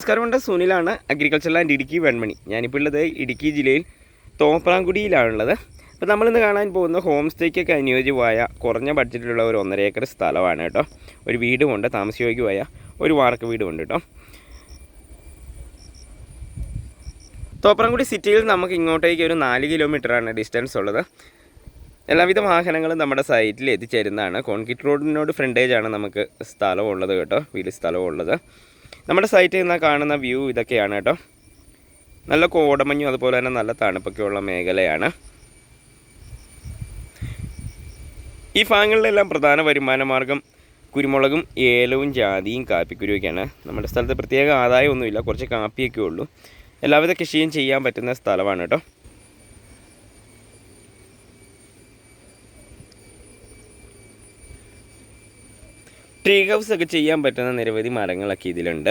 നമസ്കാരമുണ്ട് സുനിലാണ് agriculture and Idukki Venmani. ഞാനിപ്പോൾ ഉള്ളത് ഇടുക്കി ജില്ലയിൽ തോപ്രാംകുടിയിലാണുള്ളത്. അപ്പോൾ നമ്മളിന്ന് കാണാൻ പോകുന്ന ഹോം സ്റ്റേക്കൊക്കെ അനുയോജ്യമായ കുറഞ്ഞ ബഡ്ജറ്റിലുള്ള ഒരു ഒന്നര ഏക്കർ സ്ഥലമാണ് കേട്ടോ. ഒരു വീടുമുണ്ട് താമസയോഗ്യമായ ഒരു വാർക്ക് വീടുമുണ്ട് കേട്ടോ. തോപ്രാംകുടി സിറ്റിയിൽ നമുക്ക് ഇങ്ങോട്ടേക്ക് ഒരു നാല് കിലോമീറ്ററാണ് ഡിസ്റ്റൻസ് ഉള്ളത്. എല്ലാവിധ വാഹനങ്ങളും നമ്മുടെ സൈറ്റിൽ എത്തിച്ചേരുന്നതാണ്. കോൺക്രീറ്റ് റോഡിനോട് ഫ്രണ്ടേജാണ് നമുക്ക് സ്ഥലമുള്ളത് കേട്ടോ. വീട് സ്ഥലമുള്ളത്. നമ്മുടെ സൈറ്റിൽ നിന്ന് കാണുന്ന വ്യൂ ഇതൊക്കെയാണ് കേട്ടോ. നല്ല കോടമഞ്ഞും അതുപോലെ തന്നെ നല്ല തണുപ്പൊക്കെയുള്ള മേഖലയാണ്. ഈ ഭാഗങ്ങളിലെല്ലാം പ്രധാന വരുമാന മാർഗം കുരുമുളകും ഏലവും ജാതിയും കാപ്പിക്കുരുവൊക്കെയാണ്. നമ്മുടെ സ്ഥലത്ത് പ്രത്യേക ആദായമൊന്നുമില്ല കുറച്ച് കാപ്പിയൊക്കെ ഉള്ളൂ എല്ലാവിധ കൃഷിയും ചെയ്യാൻ പറ്റുന്ന സ്ഥലമാണ് കേട്ടോ. ട്രീ ഹൗസ് ഒക്കെ ചെയ്യാൻ പറ്റുന്ന നിരവധി മരങ്ങളൊക്കെ ഇതിലുണ്ട്.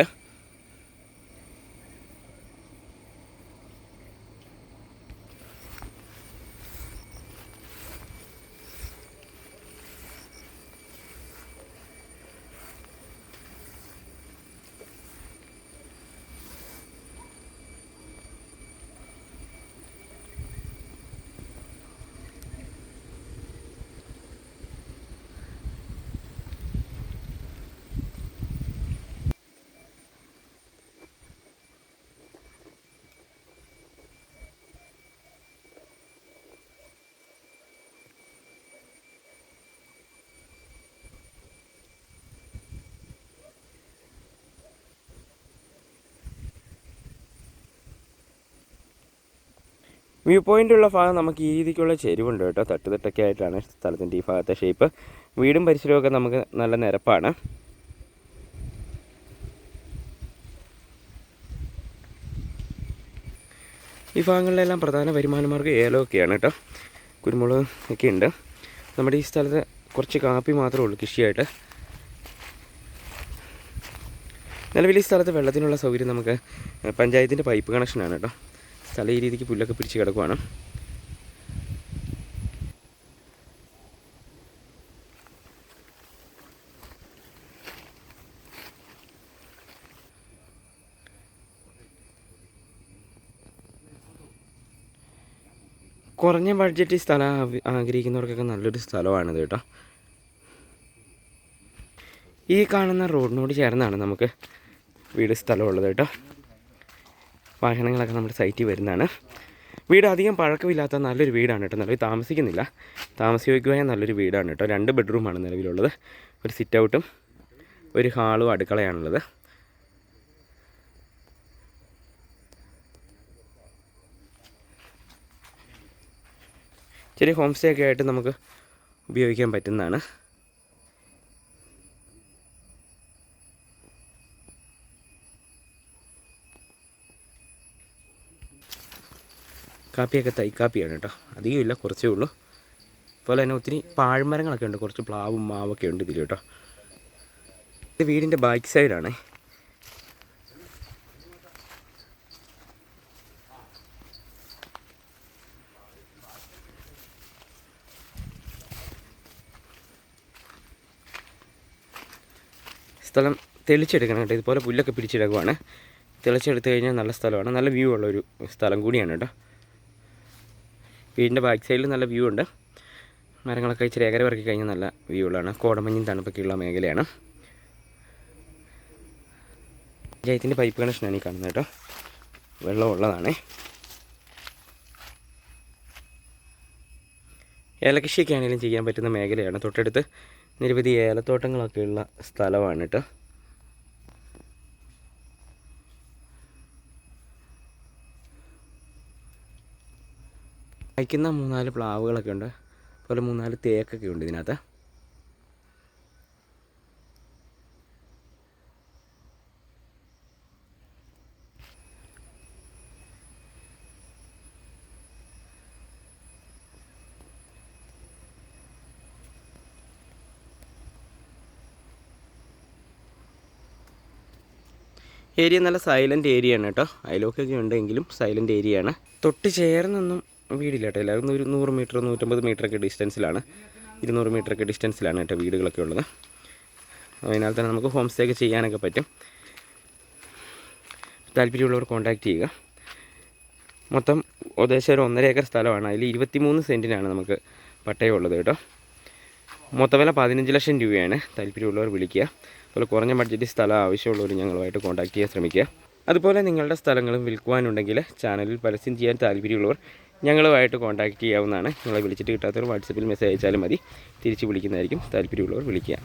വ്യൂ പോയിന്റ് ഉള്ള ഭാഗം നമുക്ക് ഈ രീതിക്കുള്ള ചെരുവുണ്ട് കേട്ടോ. തട്ട് തട്ടൊക്കെ ആയിട്ടാണ് സ്ഥലത്തിന്റെ ഈ ഭാഗത്തെ ഷേപ്പ് വീടും പരിസരമൊക്കെ നമുക്ക് നല്ല നിരപ്പാണ്. ഈ ഭാഗങ്ങളിലെല്ലാം പ്രധാന വരുമാന മാർഗം ഏലമൊക്കെയാണ് കേട്ടോ. കുരുമുളക് ഒക്കെ ഉണ്ട്. നമ്മുടെ ഈ സ്ഥലത്ത് കുറച്ച് കാപ്പി മാത്രമേ ഉള്ളൂ കൃഷിയായിട്ട്. നിലവിൽ ഈ സ്ഥലത്ത് വെള്ളത്തിനുള്ള സൗകര്യം നമുക്ക് പഞ്ചായത്തിന്റെ പൈപ്പ് കണക്ഷനാണ് കേട്ടോ. ഈ രീതിക്ക് പുല്ലൊക്കെ പിടിച്ച് കിടക്കുവാണ്. കുറഞ്ഞ ബഡ്ജറ്റ് സ്ഥലം ആഗ്രഹിക്കുന്നവർക്കൊക്കെ നല്ലൊരു സ്ഥലമാണിത് കേട്ടോ. ഈ കാണുന്ന റോഡിനോട് ചേർന്നാണ് നമുക്ക് വീട് സ്ഥലമുള്ളത് കേട്ടോ. വാഹനങ്ങളൊക്കെ നമ്മുടെ സൈറ്റിൽ വരുന്നതാണ്. വീട് അധികം പഴക്കമില്ലാത്ത നല്ലൊരു വീടാണ് കേട്ടോ. നിലവിൽ താമസിക്കുന്നില്ല. താമസിക്കുവായ നല്ലൊരു വീടാണ് കേട്ടോ. രണ്ട് ബെഡ്റൂമാണ് നിലവിലുള്ളത്. ഒരു സിറ്റ് ഔട്ടും ഒരു ഹാളും അടുക്കളയാണുള്ളത്. ചെറിയ ഹോം സ്റ്റേ ഒക്കെ ആയിട്ട് നമുക്ക് ഉപയോഗിക്കാൻ പറ്റുന്നതാണ്. കാപ്പിയൊക്കെ തൈക്കാപ്പിയാണ് കേട്ടോ. അധികം ഇല്ല കുറച്ചേ ഉള്ളൂ. അതുപോലെ തന്നെ ഒത്തിരി പാഴ്മരങ്ങളൊക്കെ ഉണ്ട്. കുറച്ച് പ്ലാവും മാവൊക്കെ ഉണ്ട് ഇതിൽ കേട്ടോ. ഇത് വീടിന്റെ ബാക്ക് സൈഡാണ്. സ്ഥലം തെളിച്ചെടുക്കണം കേട്ടോ. ഇതുപോലെ പുല്ലൊക്കെ പിടിച്ചെടുക്കുവാണ്. തെളിച്ചെടുത്ത് കഴിഞ്ഞാൽ നല്ല സ്ഥലമാണ്. നല്ല വ്യൂ ഉള്ള ഒരു സ്ഥലം കൂടിയാണ് കേട്ടോ. വീടിന്റെ ബാക്ക് സൈഡിൽ നല്ല വ്യൂ ഉണ്ട്. മരങ്ങളൊക്കെ ഇച്ചിരി ഏകര പറക്കി കഴിഞ്ഞാൽ നല്ല വ്യൂ ഉള്ളതാണ്. കോടമഞ്ഞും തണുപ്പൊക്കെയുള്ള മേഖലയാണ്. പഞ്ചായത്തിന്റെ പൈപ്പ് കണക്ഷനാണ് ഈ കാണുന്നത് കേട്ടോ. വെള്ളം ഉള്ളതാണ് ഏലകൃഷിയൊക്കെ ആണെങ്കിലും ചെയ്യാൻ പറ്റുന്ന മേഖലയാണ്. തൊട്ടടുത്ത് നിരവധി ഏലത്തോട്ടങ്ങളൊക്കെയുള്ള സ്ഥലമാണ് കേട്ടോ. കഴിക്കുന്ന മൂന്നാൽ പ്ലാവുകളൊക്കെ ഉണ്ട്. അതുപോലെ മൂന്നാൽ തേക്കൊക്കെ ഉണ്ട് ഇതിനകത്ത്. ഏരിയ നല്ല സൈലന്റ് ഏരിയ ആണ് കേട്ടോ. അയലോക്കൊക്കെ ഉണ്ടെങ്കിലും സൈലന്റ് ഏരിയ ആണ്. തൊട്ട് ചേർന്നൊന്നും വീടില്ല കേട്ടോ ഒരു നൂറ് മീറ്റർ നൂറ്റമ്പത് മീറ്ററൊക്കെ ഡിസ്റ്റൻസിലാണ് ഇരുന്നൂറ് മീറ്ററൊക്കെ ഡിസ്റ്റൻസിലാണ് കേട്ടോ വീടുകളൊക്കെ ഉള്ളത്. അതിനാൽ തന്നെ നമുക്ക് ഹോം സ്റ്റേ ഒക്കെ ചെയ്യാനൊക്കെ പറ്റും. താല്പര്യമുള്ളവർ കോൺടാക്റ്റ് ചെയ്യുക. മൊത്തം ഏകദേശം ഒരു ഒന്നര ഏക്കർ സ്ഥലമാണ്. അതിൽ ഇരുപത്തിമൂന്ന് സെന്റിനാണ് നമുക്ക് പട്ടയമുള്ളത് കേട്ടോ. മൊത്തവില പതിനഞ്ച് ലക്ഷം രൂപയാണ്. താല്പര്യമുള്ളവർ വിളിക്കുക. അതുപോലെ കുറഞ്ഞ ബഡ്ജറ്റ് സ്ഥലം ആവശ്യമുള്ളവർ ഞങ്ങളുമായിട്ട് കോൺടാക്ട് ചെയ്യാൻ ശ്രമിക്കുക. അതുപോലെ നിങ്ങളുടെ സ്ഥലങ്ങളും വിൽക്കുവാനുണ്ടെങ്കിൽ ചാനലിൽ പരസ്യം ചെയ്യാൻ താല്പര്യമുള്ളവർ ഞങ്ങളുമായിട്ട് കോൺടാക്ട് ചെയ്യാവുന്നതാണ്. നിങ്ങളെ വിളിച്ചിട്ട് കിട്ടാത്തവർ വാട്സപ്പിൽ മെസ്സേജ് അയച്ചാലും മതി. തിരിച്ച് വിളിക്കുന്നതായിരിക്കും താല്പര്യമുള്ളവർ വിളിക്കുക.